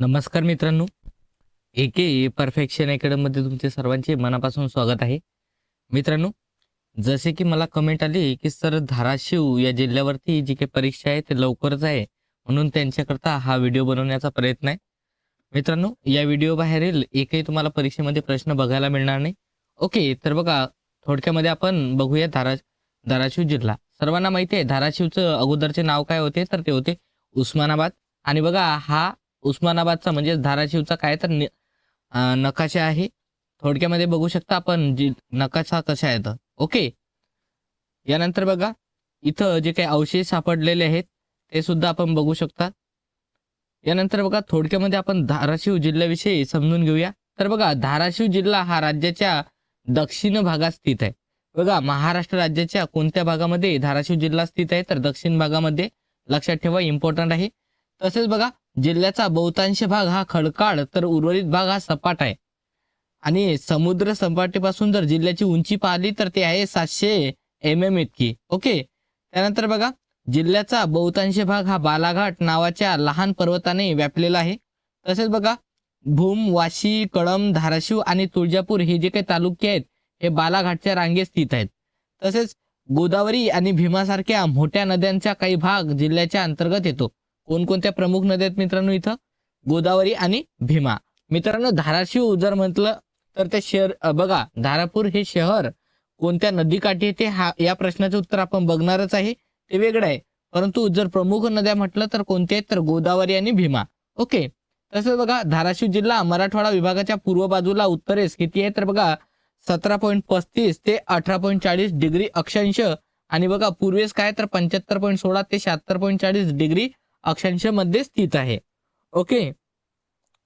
नमस्कार मित्रांनो. एके परफेक्शन अकॅडमीमध्ये तुमचे सर्वांचे मनापासून स्वागत आहे. मित्रांनो जसे की मला कमेंट आली की सर धाराशिव या जिल्ह्यावरती जी काही परीक्षा आहे ते लवकरच आहे. म्हणून त्यांच्याकरता हा व्हिडिओ बनवण्याचा प्रयत्न आहे. मित्रांनो या व्हिडिओ बाहेरील एकही तुम्हाला परीक्षेमध्ये प्रश्न बघायला मिळणार नाही. ओके तर बघा थोडक्यामध्ये आपण बघूया धारा धाराशिव जिल्हा. सर्वांना माहिती आहे धाराशिवचं अगोदरचे नाव काय होते? तर ते होते उस्मानाबाद. आणि बघा हा उस्मानाबादचा म्हणजे धाराशिवचा काय तर नकाशा आहे. थोडक्यामध्ये बघू शकता आपण जी नकाशा कशा आहे ओके. यानंतर बघा इथं जे काही अवशेष सापडलेले आहेत ते सुद्धा आपण बघू शकता. यानंतर बघा थोडक्यामध्ये आपण धाराशिव जिल्ह्याविषयी समजून घेऊया. तर बघा धाराशिव जिल्हा हा राज्याच्या दक्षिण भागात स्थित आहे. बघा महाराष्ट्र राज्याच्या कोणत्या भागामध्ये धाराशिव जिल्हा स्थित आहे? तर दक्षिण भागामध्ये लक्षात ठेवा इम्पॉर्टंट आहे. तसेच बघा जिल्ह्याचा बहुतांश भाग हा खडकाळ तर उर्वरित भाग हा सपाट आहे. आणि समुद्र सपाटीपासून जर जिल्ह्याची उंची पाहिली तर ते आहे सातशे एम एम इतकी. ओके? त्यानंतर बघा जिल्ह्याचा बहुतांश भाग हा बालाघाट नावाच्या लहान पर्वताने व्यापलेला आहे. तसेच बघा भूम वाशी कळम धाराशिव आणि तुळजापूर हे जे काही तालुके आहेत हे बालाघाटच्या रांगेत स्थित आहेत. तसेच गोदावरी आणि भीमासारख्या मोठ्या नद्यांचा काही भाग जिल्ह्याच्या अंतर्गत येतो. कोणकोणत्या प्रमुख नद्या आहेत मित्रांनो इथं? गोदावरी आणि भीमा. मित्रांनो धाराशिव जर म्हटलं तर ते शहर बघा धारापूर हे शहर कोणत्या नदीकाठी येते हा या प्रश्नाचं उत्तर आपण बघणारच आहे. ते वेगळं आहे. परंतु जर प्रमुख नद्या म्हटलं तर कोणत्या आहेत? तर गोदावरी आणि भीमा. ओके. तसंच बघा धाराशिव जिल्हा मराठवाडा विभागाच्या पूर्व बाजूला उत्तरेस किती आहे? तर बघा सतरा पॉईंट पस्तीस ते अठरा पॉईंट चाळीस डिग्री अक्षांश. आणि बघा पूर्वेस काय तर पंच्याहत्तर पॉईंट सोळा ते शहात्तर पॉईंट चाळीस डिग्री अक्षांशामध्ये स्थित आहे. ओके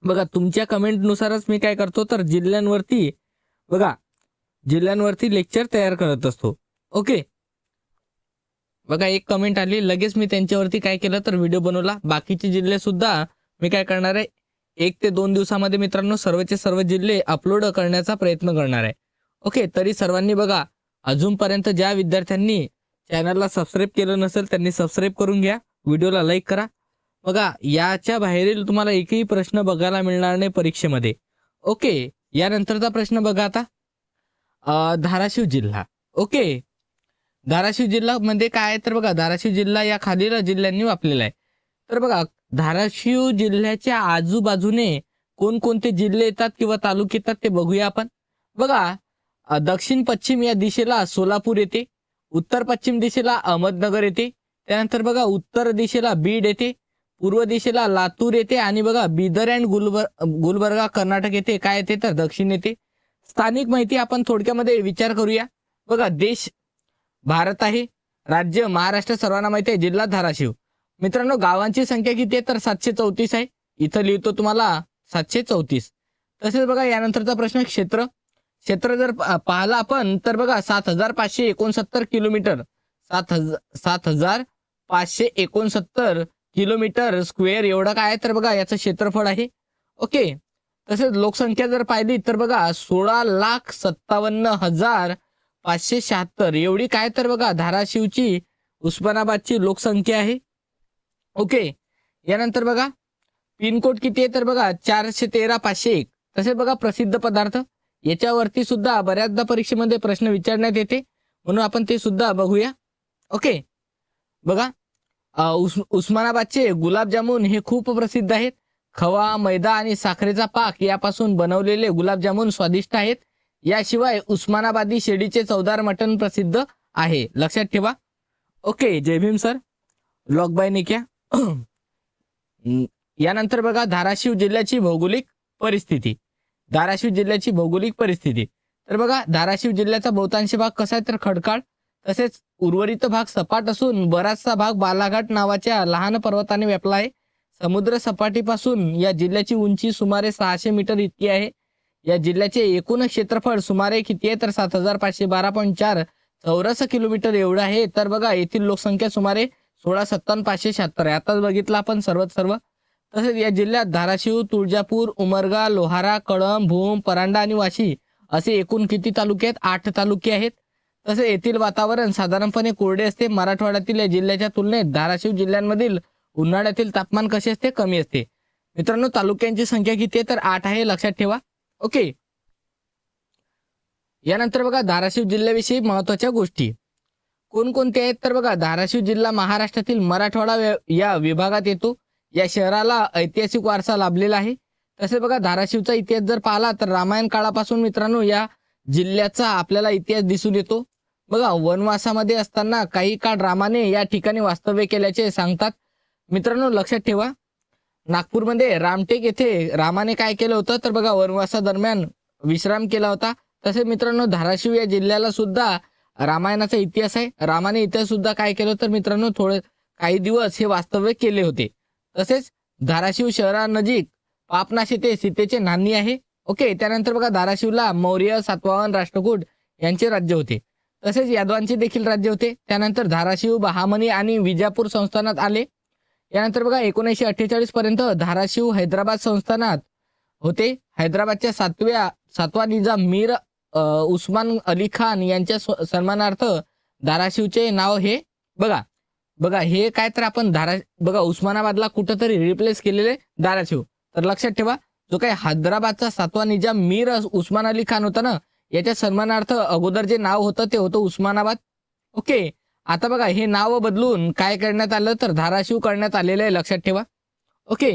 बघा तुमच्या कमेंटनुसारच मी काय करतो तर जिल्ह्यांवरती बघा जिल्ह्यांवरती लेक्चर तयार करत असतो. ओके बघा एक कमेंट आली. लगेच मी त्यांच्यावरती काय केलं तर व्हिडिओ बनवला. बाकीचे जिल्हे सुद्धा मी काय करणार आहे? एक ते दोन दिवसामध्ये मित्रांनो सर्वचे सर्व जिल्हे अपलोड करण्याचा प्रयत्न करणार आहे. ओके तरी सर्वांनी बघा अजूनपर्यंत ज्या विद्यार्थ्यांनी चॅनलला सबस्क्राईब केलं नसेल त्यांनी सबस्क्राईब करून घ्या. व्हिडिओला लाईक करा. बघा याच्या बाहेरील तुम्हाला एकही प्रश्न बघायला मिळणार नाही परीक्षेमध्ये. ओके यानंतरचा प्रश्न बघा आता. धाराशिव जिल्हा. ओके धाराशिव जिल्हा मध्ये काय आहे? तर बघा धाराशिव जिल्हा या खालील जिल्ह्यांनी व्यापलेला आहे. तर बघा धाराशिव जिल्ह्याच्या आजूबाजूने कोणकोणते जिल्हे येतात किंवा तालुके येतात ते बघूया आपण. बघा दक्षिण पश्चिम या दिशेला सोलापूर येते. उत्तर पश्चिम दिशेला अहमदनगर येते. त्यानंतर बघा उत्तर दिशेला बीड येते पूर्व दिशेला लातूर येते आणि बघा बिदर अँड गुलबर गुलबर्गा कर्नाटक येते. काय येते तर दक्षिण येते. स्थानिक माहिती आपण थोडक्यामध्ये विचार करूया. बघा देश भारत आहे. राज्य महाराष्ट्र सर्वांना माहिती आहे जिल्हा धाराशिव. मित्रांनो गावांची संख्या किती आहे तर सातशे चौतीस आहे. इथं लिहितो तुम्हाला सातशे चौतीस. तसेच बघा यानंतरचा प्रश्न क्षेत्र. क्षेत्र जर पा- पाहिलं आपण तर बघा सात हजार पाचशे एकोणसत्तर किलोमीटर. सात हजार सात हजार पाचशे एकोणसत्तर किलोमीटर स्क्वेअर एवढं काय आहे? तर बघा याचं क्षेत्रफळ आहे. ओके. तसेच लोकसंख्या जर पाहिली तर बघा सोळा लाख सत्तावन्न हजार पाचशे शहात्तर. एवढी काय तर बघा धाराशिवची उस्मानाबादची लोकसंख्या आहे. ओके. यानंतर बघा पिनकोड किती आहे? तर बघा चारशे तेरा पाचशे एक. तसेच बघा प्रसिद्ध पदार्थ. याच्यावरती सुद्धा बऱ्याचदा परीक्षेमध्ये प्रश्न विचारण्यात येते. म्हणून आपण ते सुद्धा बघूया. ओके. बघा उस उस्मानाबादचे गुलाबजामुन हे खूप प्रसिद्ध आहेत. खवा मैदा आणि साखरेचा पाक यापासून बनवलेले गुलाबजामुन स्वादिष्ट आहेत. याशिवाय उस्मानाबादी शेडीचे चवदार मटण प्रसिद्ध आहे. लक्षात ठेवा. Okay Jai Bhim sir. Lock बाय निक्या. यानंतर बघा धाराशिव जिल्ह्याची भौगोलिक परिस्थिती. धाराशिव जिल्ह्याची भौगोलिक परिस्थिती. तर बघा धाराशिव जिल्ह्याचा बहुतांश भाग कसा आहे? तर खडकाळ. तसेच उर्वरित भाग सपाट असून बराचसा भाग बालाघाट नावाच्या लहान पर्वताने व्यापला आहे. समुद्र सपाटीपासून या जिल्ह्याची उंची सुमारे सहाशे मीटर इतकी आहे. या जिल्ह्याचे एकूण क्षेत्रफळ सुमारे किती आहे? तर सात हजार पाचशे बारा पॉईंट चार चौरस किलोमीटर एवढं आहे. तर बघा येथील लोकसंख्या सुमारे सोळा सत्तावन्न पाचशे शहात्तर आहे. आताच बघितलं आपण सर्वच सर्व. तसेच या जिल्ह्यात धाराशिव तुळजापूर उमरगा लोहारा कळंब भूम परांडा आणि वाशी असे एकूण किती तालुके आहेत? आठ तालुके आहेत. तसे येथील वातावरण साधारणपणे कोरडे असते. मराठवाड्यातील या जिल्ह्याच्या तुलनेत धाराशिव जिल्ह्यांमधील उन्हाळ्यातील तापमान कसे असते? कमी असते. मित्रांनो तालुक्यांची संख्या किती आहे? तर आठ आहे. लक्षात ठेवा. ओके. यानंतर बघा धाराशिव जिल्ह्याविषयी महत्त्वाच्या गोष्टी. कोणकोणत्या आहेत? तर बघा धाराशिव जिल्हा महाराष्ट्रातील मराठवाडा या विभागात येतो. या शहराला ऐतिहासिक वारसा लाभलेला आहे. तसे बघा धाराशिवचा इतिहास जर पाहिला तर रामायण काळापासून मित्रांनो या जिल्ह्याचा आपल्याला इतिहास दिसून येतो. बघा वनवासामध्ये असताना काही काळ रामाने या ठिकाणी वास्तव्य केल्याचे सांगतात. मित्रांनो लक्षात ठेवा. नागपूरमध्ये रामटेक येथे रामाने काय केलं होतं? तर बघा वनवासादरम्यान विश्राम केला होता. तसेच मित्रांनो धाराशिव या जिल्ह्याला सुद्धा रामायणाचा इतिहास आहे. रामाने इतिहास सुद्धा काय केलं तर मित्रांनो थोडे काही दिवस हे वास्तव्य केले होते. तसेच धाराशिव शहरानजीक पापनाश येथे सीतेचे नाणी आहे. ओके त्यानंतर बघा धाराशिवला मौर्य सातवाहन राष्ट्रकूट यांचे राज्य होते. तसेच यादवांचे देखील राज्य होते. त्यानंतर धाराशिव बहामनी आणि विजापूर संस्थानात आले. यानंतर बघा एकोणीसशे अठ्ठेचाळीस पर्यंत धाराशिव हैदराबाद संस्थानात होते. हैदराबादच्या सातव्या सातवा निजाम मीर उस्मान अली खान यांच्या सन्मानार्थ धाराशिवचे नाव हे बघा बघा हे काय तर आपण धारा बघा उस्मानाबादला कुठंतरी रिप्लेस केलेले धाराशिव. तर लक्षात ठेवा जो काही हैदराबादचा सातवा निजाम मीर उस्मान अली खान होता ना याच्या सन्मानार्थ अगोदर जे नाव होतं ते होतं उस्मानाबाद. ओके आता बघा हे नाव बदलून काय करण्यात आलं तर धाराशिव करण्यात आलेलं आहे लक्षात ठेवा. ओके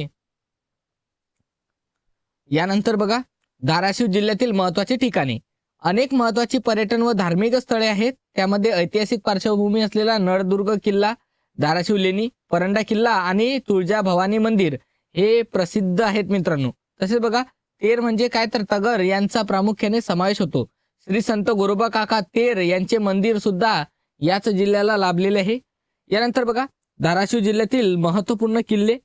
यानंतर बघा धाराशिव जिल्ह्यातील महत्वाची ठिकाणे. अनेक महत्वाची पर्यटन व धार्मिक स्थळे आहेत. त्यामध्ये ऐतिहासिक पार्श्वभूमी असलेला नळदुर्ग किल्ला धाराशिव लेणी परंडा किल्ला आणि तुळजा भवानी मंदिर हे प्रसिद्ध आहेत मित्रांनो. तसेच बघा तेर म्हणजे काय तर तगर यांचा प्रामुख्याने समावेश होतो. श्री संत गोरोबा काका तेर यांचे मंदिर सुद्धा याच जिल्ह्याला लाभलेले आहे. यानंतर बघा धाराशिव जिल्ह्यातील महत्त्वपूर्ण किल्ले.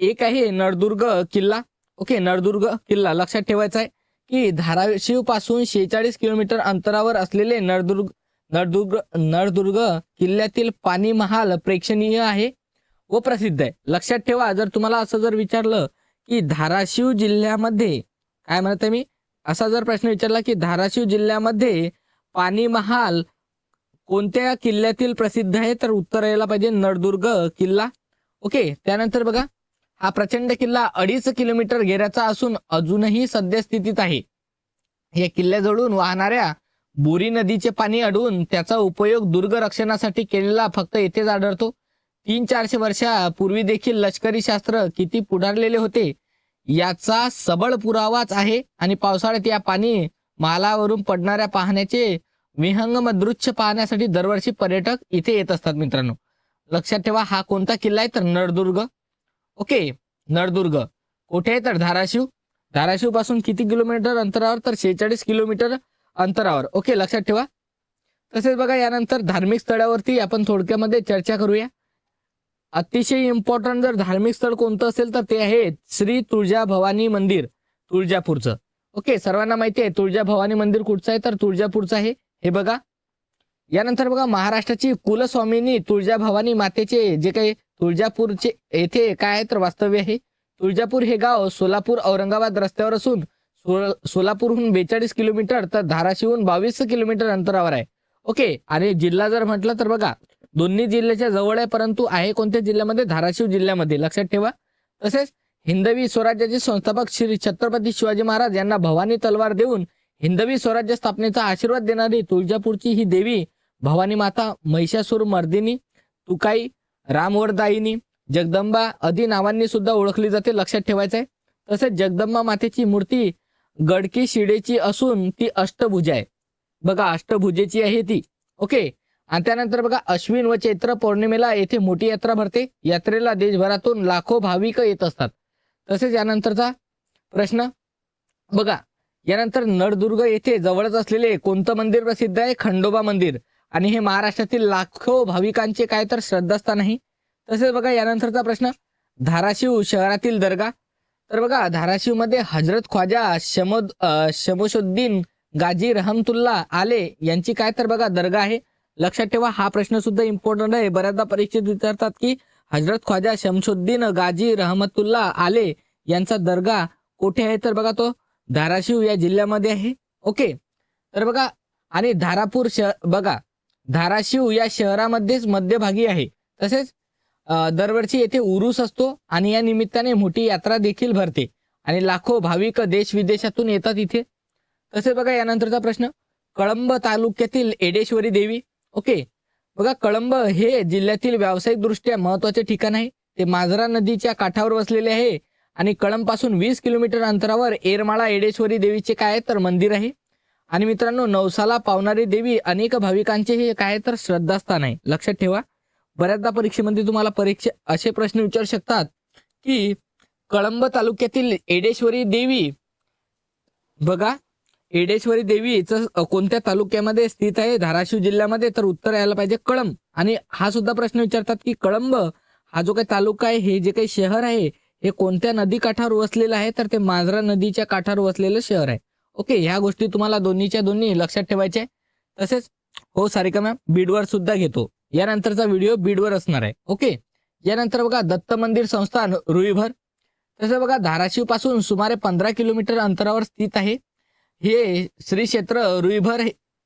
एक आहे नळदुर्ग किल्ला. ओके नळदुर्ग किल्ला. लक्षात ठेवायचा आहे की धाराशिवपासून शेहेचाळीस किलोमीटर अंतरावर असलेले नळदुर्ग नळदुर्ग नळदुर्ग किल्ल्यातील पाणी महाल प्रेक्षणीय आहे व प्रसिद्ध आहे. लक्षात ठेवा जर तुम्हाला असं जर विचारलं की धाराशिव जिल्ह्यामध्ये काय म्हणते मी? असा जर प्रश्न विचारला की धाराशिव जिल्ह्यामध्ये पाणी महाल कोणत्या किल्ल्यातील प्रसिद्ध आहे तर उत्तर यायला पाहिजे नळदुर्ग किल्ला. ओके त्यानंतर बघा हा प्रचंड किल्ला अडीच किलोमीटर घेऱ्याचा असून अजूनही सद्यस्थितीत आहे. या किल्ल्याजवळून वाहणाऱ्या बोरी नदीचे पाणी अडवून त्याचा उपयोग दुर्ग रक्षणासाठी केलेला फक्त येथेच आढळतो. तीन चारशे वर्षापूर्वी देखील लष्करी शास्त्र किती पुढारलेले होते? याचा सबळ पुरावाच आहे आणि पावसाळ्यात या पाणी मालावरून पडणाऱ्या पाहण्याचे विहंगम दृश्य पाहण्यासाठी दरवर्षी पर्यटक इथे येत असतात मित्रांनो. लक्षात ठेवा हा कोणता किल्ला आहे? तर नळदुर्ग. ओके नळदुर्ग. कुठे आहे तर धाराशिव? धाराशिवपासून किती किलोमीटर अंतरावर? तर शेहेचाळीस किलोमीटर अंतरावर. ओके लक्षात ठेवा. तसेच बघा यानंतर धार्मिक स्थळावरती आपण थोडक्यामध्ये चर्चा करूया. अतिशय इम्पॉर्टंट जर धार्मिक स्थळ कोणतं असेल तर ते आहे श्री तुळजा भवानी मंदिर तुळजापूरचं. ओके सर्वांना माहिती आहे तुळजा भवानी मंदिर कुठचं आहे? तर तुळजापूरचं आहे. हे बघा. यानंतर बघा महाराष्ट्राची कुलस्वामिनी तुळजा भवानी मातेचे जे काही तुळजापूरचे येथे काय आहे तर वास्तव्य आहे. तुळजापूर हे गाव सोलापूर औरंगाबाद रस्त्यावर असून सो- सोलापूरहून बेचाळीस किलोमीटर तर धाराशिवहून बावीस किलोमीटर अंतरावर आहे. ओके आणि जिल्हा जर म्हटलं तर बघा दोन्ही जिल्ह्याच्या जवळ आहे परंतु आहे कोणत्या जिल्ह्यामध्ये? धाराशिव जिल्ह्यामध्ये. लक्षात ठेवा. तसेच हिंदवी स्वराज्याचे संस्थापक श्री छत्रपती शिवाजी महाराज यांना भवानी तलवार देऊन हिंदवी स्वराज्य स्थापनेचा आशीर्वाद देणारी तुळजापूरची ही देवी भवानी माता महिषासूर मर्दिनी तुकाई रामवरदायिनी जगदंबा आदी नावांनी सुद्धा ओळखली जाते लक्षात ठेवायचं आहे तसेच जगदंबा मातेची मूर्ती गडकी शिडेची असून ती अष्टभुजा आहे. बघा अष्टभुजेची आहे ती. ओके? आणि त्यानंतर बघा अश्विन व चैत्र पौर्णिमेला येथे मोठी यात्रा भरते. यात्रेला देशभरातून लाखो भाविक येत असतात. तसेच यानंतरचा प्रश्न बघा यानंतर नळदुर्ग येथे जवळच असलेले कोणतं मंदिर प्रसिद्ध आहे? खंडोबा मंदिर. आणि हे महाराष्ट्रातील लाखो भाविकांचे काय तर श्रद्धास्थान आहे. तसेच बघा यानंतरचा प्रश्न धाराशिव शहरातील दर्गा. तर बघा धाराशिवमध्ये हजरत ख्वाजा शमोद शमोशुद्दीन गाजी रहमतुल्ला आले यांची काय तर बघा दर्गा आहे. लक्षात ठेवा हा प्रश्न सुद्धा इम्पॉर्टंट आहे. बऱ्याचदा परीक्षेत विचारतात की हजरत ख्वाजा शमशुद्दीन गाजी रहमतुल्ला आले यांचा दर्गा कोठे आहे? तर बघा तो धाराशिव या जिल्ह्यामध्ये आहे. ओके. तर बघा आणि धारापूर शहर बघा धाराशिव या शहरामध्येच मध्यभागी आहे. तसेच दरवर्षी येथे उरूस असतो आणि या निमित्ताने मोठी यात्रा देखील भरते. आणि लाखो भाविक देश विदेशातून येतात इथे. तसे बघा यानंतरचा प्रश्न. कळंब तालुक्यातील एडेश्वरी देवी ओके. बघा कळंब हे जिल्ह्यातील व्यावसायिक दृष्ट्या महत्त्वाचे ठिकाण आहे. ते माजरा नदीच्या काठावर वसलेले आहे. आणि कळंबपासून वीस किलोमीटर अंतरावर एरमाळा एडेश्वरी देवीचे काय आहे तर मंदिर आहे. आणि मित्रांनो नवसाला पावणारी देवी अनेक भाविकांचे हे काय आहे तर श्रद्धास्थान आहे. लक्षात ठेवा. बऱ्याचदा परीक्षेमध्ये तुम्हाला परीक्षा असे प्रश्न विचारू शकतात की कळंब तालुक्यातील एडेश्वरी देवी बघा एडेश्वरी देवीचं कोणत्या तालुक्यामध्ये स्थित आहे? धाराशिव जिल्ह्यामध्ये तर उत्तर यायला पाहिजे कळंब. आणि हा सुद्धा प्रश्न विचारतात की कळंब हा जो काही तालुका आहे हे जे काही शहर आहे हे कोणत्या नदी काठावर वसलेलं आहे? तर ते मांजरा नदीच्या काठावर वसलेलं शहर आहे. ओके ह्या गोष्टी तुम्हाला दोन्हीच्या दोन्ही लक्षात ठेवायच्या आहे. तसेच हो सारिका मॅम बीडवर सुद्धा घेतो. यानंतरचा व्हिडिओ बीडवर असणार आहे. ओके यानंतर बघा दत्त मंदिर संस्थान रुईभर. तसं बघा धाराशिवपासून सुमारे पंधरा किलोमीटर अंतरावर स्थित आहे. हे श्री क्षेत्र रुईभर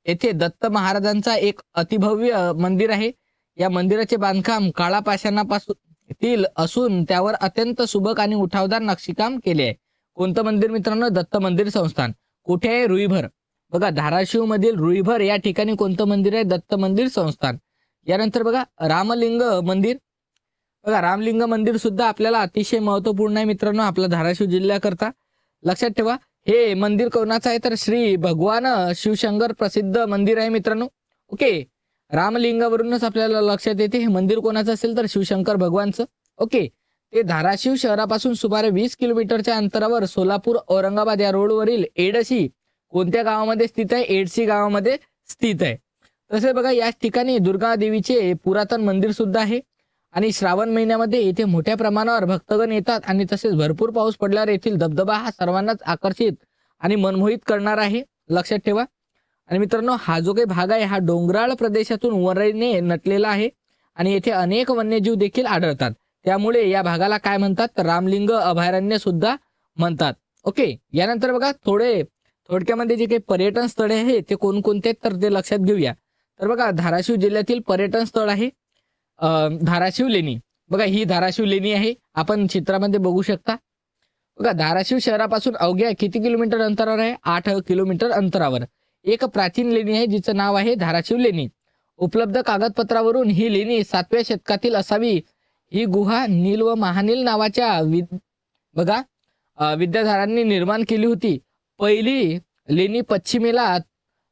येथे दत्त महाराजांचा एक अतिभव्य मंदिर आहे. या मंदिराचे बांधकाम काळा पाषाणापासून असून त्यावर अत्यंत सुबक आणि उठावदार नक्षीकाम केले आहे. कोणतं मंदिर मित्रांनो? दत्त मंदिर संस्थान. कुठे आहे रुईभर? बघा धाराशिव मधील रुईभर या ठिकाणी कोणतं मंदिर आहे? दत्त मंदिर संस्थान. यानंतर बघा रामलिंग मंदिर. बघा रामलिंग मंदिर सुद्धा आपल्याला अतिशय महत्त्वपूर्ण आहे मित्रांनो आपल्या धाराशिव जिल्ह्याकरता. लक्षात ठेवा हे मंदिर कोणाचं आहे तर श्री भगवान शिवशंकर प्रसिद्ध मंदिर आहे मित्रांनो. ओके. रामलिंगावरूनच आपल्याला लक्षात येते हे मंदिर कोणाचं असेल तर शिवशंकर भगवानचं. ओके. ते धाराशिव शहरापासून सुमारे वीस किलोमीटरच्या अंतरावर सोलापूर औरंगाबाद या रोडवरील एडशी कोणत्या गावामध्ये स्थित आहे? एडशी गावामध्ये स्थित आहे. तसे बघा या ठिकाणी दुर्गा देवीचे पुरातन मंदिर सुद्धा आहे. आणि श्रावण महिन्यामध्ये येथे मोठ्या प्रमाणावर भक्तगण येतात आणि तसेच भरपूर पाऊस पडल्यावर येथील धबधबा हा सर्वांनाच आकर्षित आणि मनमोहित करणार आहे. लक्षात ठेवा. आणि मित्रांनो हा जो काही भाग आहे हा डोंगराळ प्रदेशातून वरईने नटलेला आहे आणि येथे अनेक वन्यजीव देखील आढळतात. त्यामुळे या भागाला काय म्हणतात? तर रामलिंग अभयारण्य सुद्धा म्हणतात. ओके यानंतर बघा थोडे थोडक्यामध्ये जे काही पर्यटन स्थळे आहे ते कोणकोणते आहेत तर ते लक्षात घेऊया. तर बघा धाराशिव जिल्ह्यातील पर्यटन स्थळ आहे. धाराशिव लेणी. बघा ही धाराशिव लेणी आहे. आपण चित्रामध्ये बघू शकता. बघा धाराशिव शहरापासून अवघ्या किती किलोमीटर अंतरावर आहे? आठ किलोमीटर अंतरावर. एक प्राचीन लेणी आहे जिचं नाव आहे धाराशिव लेणी. उपलब्ध कागदपत्रावरून ही लेणी सातव्या शतकातील असावी. ही गुहा नील व महानील नावाच्या वि- बघा विद्याधारांनी निर्माण केली होती. पहिली लेणी पश्चिमेला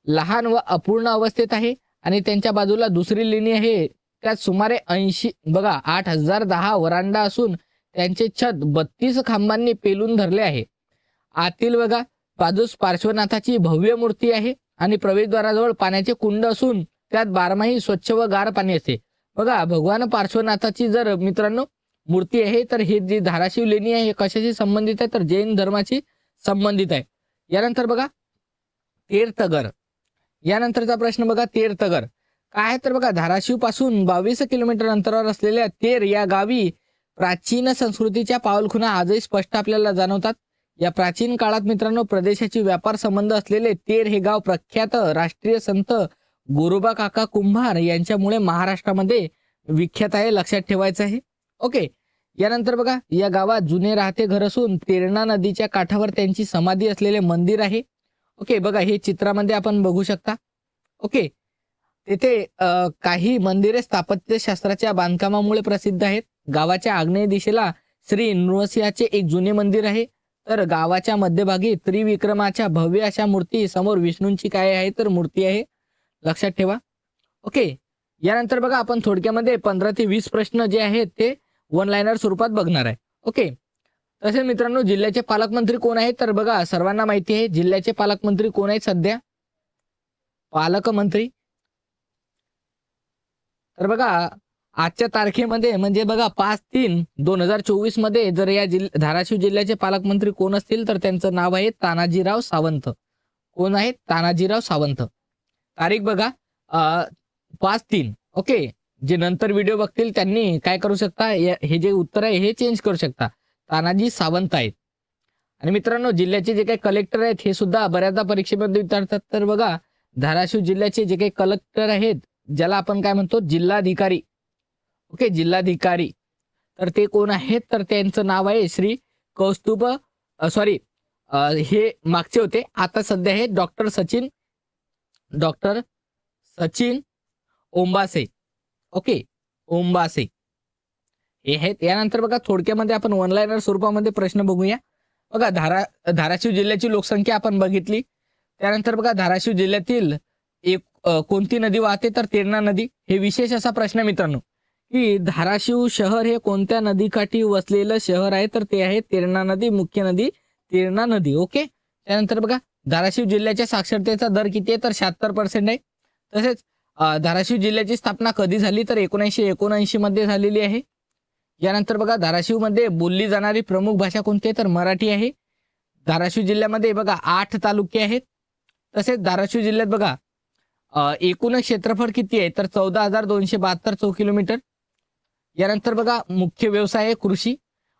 लहान व अपूर्ण अवस्थेत आहे आणि त्यांच्या बाजूला दुसरी लेणी आहे. त्यात सुमारे ऐंशी बघा आठ हजार दहा वरांडा असून त्यांचे छत बत्तीस खांबांनी पेलून धरले आहे. आतील बघा बाजूस पार्श्वनाथाची भव्य मूर्ती आहे आणि प्रवेशद्वाराजवळ पाण्याचे कुंड असून त्यात बारमाही स्वच्छ व गार पाणी असते. बघा भगवान पार्श्वनाथाची जर मित्रांनो मूर्ती आहे तर ही जी धाराशिव लेणी आहे हे कशाशी संबंधित आहे? तर जैन धर्माशी संबंधित आहे. यानंतर बघा तीर्थगर. यानंतरचा प्रश्न बघा तीर्थगर. काय तर बघा धाराशिवपासून बावीस किलोमीटर अंतरावर असलेल्या तेर या गावी प्राचीन संस्कृतीच्या पावलखुणा आजही स्पष्ट आपल्याला जाणवतात. या प्राचीन काळात मित्रांनो प्रदेशाची व्यापार संबंध असलेले तेर हे गाव प्रख्यात राष्ट्रीय संत गोरोबा काका कुंभार यांच्यामुळे महाराष्ट्रामध्ये विख्यात आहे लक्षात ठेवायचं आहे. ओके यानंतर बघा या गावात जुने राहते घर असून तेरणा नदीच्या काठावर त्यांची समाधी असलेले मंदिर आहे. ओके बघा हे चित्रामध्ये आपण बघू शकता. ओके तेथे काही मंदिरे स्थापत्यशास्त्राच्या बांधकामामुळे प्रसिद्ध आहेत. गावाच्या आग्नेय दिशेला श्री नृसिंहाचे एक जुने मंदिर आहे. तर गावाच्या मध्यभागी त्रिविक्रमाच्या भव्य अशा मूर्ती समोर विष्णूंची काय आहे तर मूर्ती आहे. लक्षात ठेवा. ओके. यानंतर बघा आपण थोडक्यामध्ये पंधरा ते वीस प्रश्न जे आहेत ते वन लाईनर स्वरूपात बघणार आहे. ओके. तसेच मित्रांनो जिल्ह्याचे पालकमंत्री कोण आहेत? तर बघा सर्वांना माहिती आहे जिल्ह्याचे पालकमंत्री कोण आहेत सध्या? पालकमंत्री. तर बघा आजच्या तारखेमध्ये म्हणजे बघा पाच तीन दोन हजार चोवीसमध्ये जर या जिल्ह धाराशिव जिल्ह्याचे पालकमंत्री कोण असतील तर त्यांचं नाव आहे तानाजीराव सावंत. कोण आहेत? तानाजीराव सावंत. तारीख बघा पाच तीन ओके? जे नंतर व्हिडिओ बघतील त्यांनी काय करू शकता? हे जे उत्तर आहे हे चेंज करू शकता. तानाजी सावंत आहेत. आणि मित्रांनो जिल्ह्याचे जे काही कलेक्टर आहेत हे सुद्धा बऱ्याचदा परीक्षेमध्ये विचारतात. तर बघा धाराशिव जिल्ह्याचे जे काही कलेक्टर आहेत ज्याला आपण काय म्हणतो जिल्हाधिकारी. ओके जिल्हाधिकारी. तर ते कोण आहेत? तर त्यांचं नाव आहे श्री कौस्तुभ सॉरी हे मागचे होते. आता सध्या हे doctor Sachin doctor Sachin Ombase. Okay Ombase. हे आहेत. यानंतर बघा थोडक्यामध्ये आपण वन लाईनर स्वरूपामध्ये प्रश्न बघूया. बघा धारा धाराशिव जिल्ह्याची लोकसंख्या आपण बघितली. त्यानंतर बघा धाराशिव जिल्ह्यातील एक कोणती नदी वाहते तर तेरणा नदी? हे विशेष असा प्रश्न मित्रांनो. की धाराशिव शहर हे कोणत्या नदीकाठी वसलेलं शहर आहे? तर ते आहे तेरणा नदी मुख्य नदी तेरणा नदी. ओके? त्यानंतर बघा धाराशिव जिल्ह्याच्या साक्षरतेचा दर किती आहे? तर शहात्तर पर्सेंट आहे. तसेच धाराशिव जिल्ह्याची स्थापना कधी झाली? तर एकोणीसशे एकोणऐंशी मध्ये झालेली आहे. यानंतर बघा धाराशिवमध्ये बोलली जाणारी प्रमुख भाषा कोणती आहे? तर मराठी आहे. धाराशिव जिल्ह्यामध्ये बघा आठ तालुके आहेत. तसेच धाराशिव जिल्ह्यात बघा एकूण क्षेत्रफळ किती आहे? तर चौदा हजार दोनशे बहात्तर चौ किलोमीटर. यानंतर बघा मुख्य व्यवसाय आहे कृषी.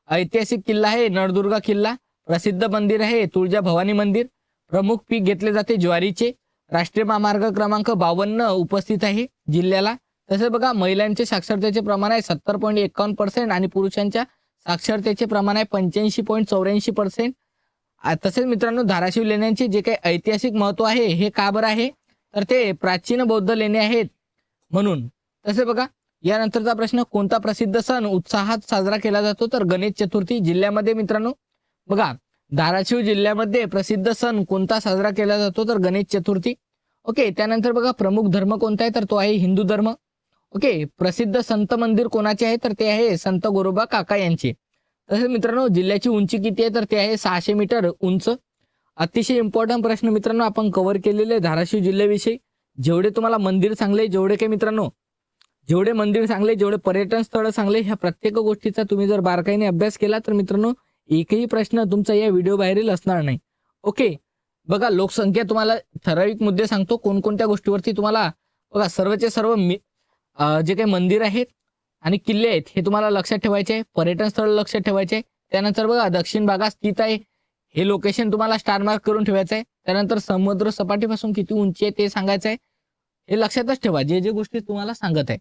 ऐतिहासिक किल्ला आहे नळदुर्गा किल्ला. प्रसिद्ध मंदिर आहे तुळजा भवानी मंदिर. प्रमुख पीक घेतले जाते ज्वारीचे. राष्ट्रीय महामार्ग क्रमांक बावन्न उपस्थित आहे जिल्ह्याला. तसेच बघा महिलांचे साक्षरतेचे प्रमाण आहे सत्तर पॉईंट एकावन्न पर्सेंट आणि पुरुषांच्या साक्षरतेचे प्रमाण आहे पंच्याऐंशी पॉईंट चौऱ्याऐंशी पर्सेंट. तसेच मित्रांनो धाराशिव लेण्यांचे जे काही ऐतिहासिक महत्त्व आहे हे का बरं आहे? तर ते प्राचीन बौद्ध लेणे आहेत म्हणून. तसे बघा यानंतरचा प्रश्न कोणता प्रसिद्ध सण उत्साहात साजरा केला जातो? तर गणेश चतुर्थी जिल्ह्यामध्ये मित्रांनो बघा धाराशिव जिल्ह्यामध्ये प्रसिद्ध सण कोणता साजरा केला जातो? तर गणेश चतुर्थी. ओके त्यानंतर बघा प्रमुख धर्म कोणता आहे? तर तो आहे हिंदू धर्म. ओके प्रसिद्ध संत मंदिर कोणाचे आहे? तर ते आहे संत गोरोबा काका यांचे. तसेच मित्रांनो जिल्ह्याची उंची किती आहे? तर ते आहे सहाशे मीटर उंच. अतिशय इम्पॉर्टंट प्रश्न मित्रांनो आपण कव्हर केलेले आहे धाराशिव जिल्ह्याविषयी. जेवढे तुम्हाला मंदिर चांगले जेवढे काही मित्रांनो जेवढे मंदिर चांगले जेवढे पर्यटन स्थळ चांगले ह्या प्रत्येक गोष्टीचा तुम्ही जर बारकाईने अभ्यास केला तर मित्रांनो एकही प्रश्न तुमचा या व्हिडिओ बाहेरील असणार नाही. ओके बघा लोकसंख्या तुम्हाला ठराविक मुद्दे सांगतो. कोणकोणत्या गोष्टीवरती तुम्हाला बघा सर्वचे सर्व जे काही मंदिर आहेत आणि किल्ले आहेत हे तुम्हाला लक्षात ठेवायचे आहे. पर्यटन स्थळ लक्षात ठेवायचे आहे. त्यानंतर बघा दक्षिण भागात स्थित आहे. हे लोकेशन तुम्हाला स्टार मार्क करून ठेवायचं आहे त्यानंतर समुद्र सपाटीपासून किती उंची आहे ते सांगायचं आहे हे लक्षातच ठेवा जे जे गोष्टी तुम्हाला सांगत आहे.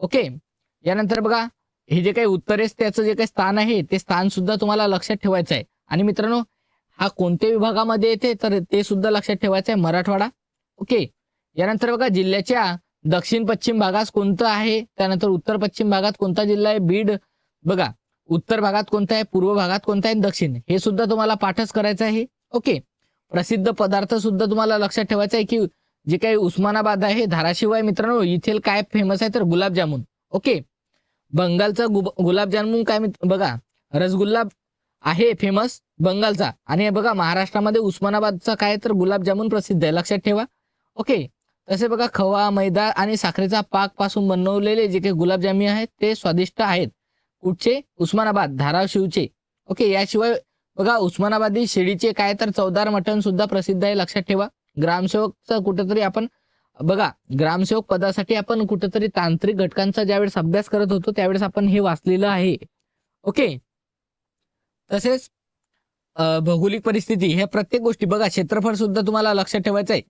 ओके यानंतर बघा हे जे काही उत्तरेस त्याचं जे काही स्थान आहे ते स्थान सुद्धा तुम्हाला लक्षात ठेवायचं आहे आणि मित्रांनो हा कोणत्या विभागामध्ये येते तर ते सुद्धा लक्षात ठेवायचं आहे मराठवाडा. ओके यानंतर बघा जिल्ह्याच्या दक्षिण पश्चिम भागात कोणतं आहे? त्यानंतर उत्तर पश्चिम भागात कोणता जिल्हा आहे? बीड. बघा उत्तर भागात कोणता आहे पूर्व भागात कोणता आहे दक्षिण हे सुद्धा तुम्हाला पाठच करायचं आहे. ओके. प्रसिद्ध पदार्थ सुद्धा तुम्हाला लक्षात ठेवायचं आहे की जे काही उस्मानाबाद आहे धाराशिव आहे मित्रांनो. इथे काय फेमस आहे तर गुलाबजामुन. ओके. बंगालचा गुब- गुलाबजामुन काय बघा. रसगुल्ला आहे फेमस बंगालचा. आणि हे बघा महाराष्ट्रामध्ये उस्मानाबादचा काय तर गुलाबजामुन प्रसिद्ध आहे. लक्षात ठेवा. ओके. तसे बघा खवा मैदा आणि साखरेचा पाकपासून बनवलेले जे काही गुलाबजामी आहेत ते स्वादिष्ट आहेत. कुठचे? उस्मानाबाद धाराशिवचे. ओके याशिवाय बघा उस्मानाबादी शिडीचे काय तर चौदार मटण सुद्धा प्रसिद्ध आहे लक्षात ठेवा. ग्रामसेवकचं कुठेतरी आपण बघा ग्रामसेवक पदासाठी आपण कुठेतरी तांत्रिक घटकांचा ज्यावेळेस अभ्यास करत होतो त्यावेळेस आपण हे वाचलेलं आहे. ओके? तसेच भौगोलिक परिस्थिती ह्या प्रत्येक गोष्टी बघा क्षेत्रफळ सुद्धा तुम्हाला लक्षात ठेवायचं आहे.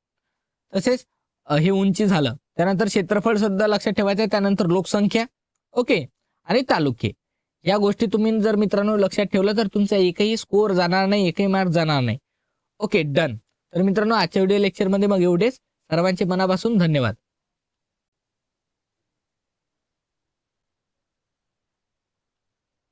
तसेच हे उंची झालं त्यानंतर क्षेत्रफळ सुद्धा लक्षात ठेवायचं आहे त्यानंतर लोकसंख्या ओके आणि तालुके. या गोष्टी तुम्ही जर मित्रांनो लक्षात ठेवलं तर तुमचा एकही स्कोअर जाणार नाही एकही मार्क जाणार नाही. ओके डन तर मित्रांनो आजच्या व्हिडिओ लेक्चरमध्ये मग एवढेच. सर्वांचे मनापासून धन्यवाद.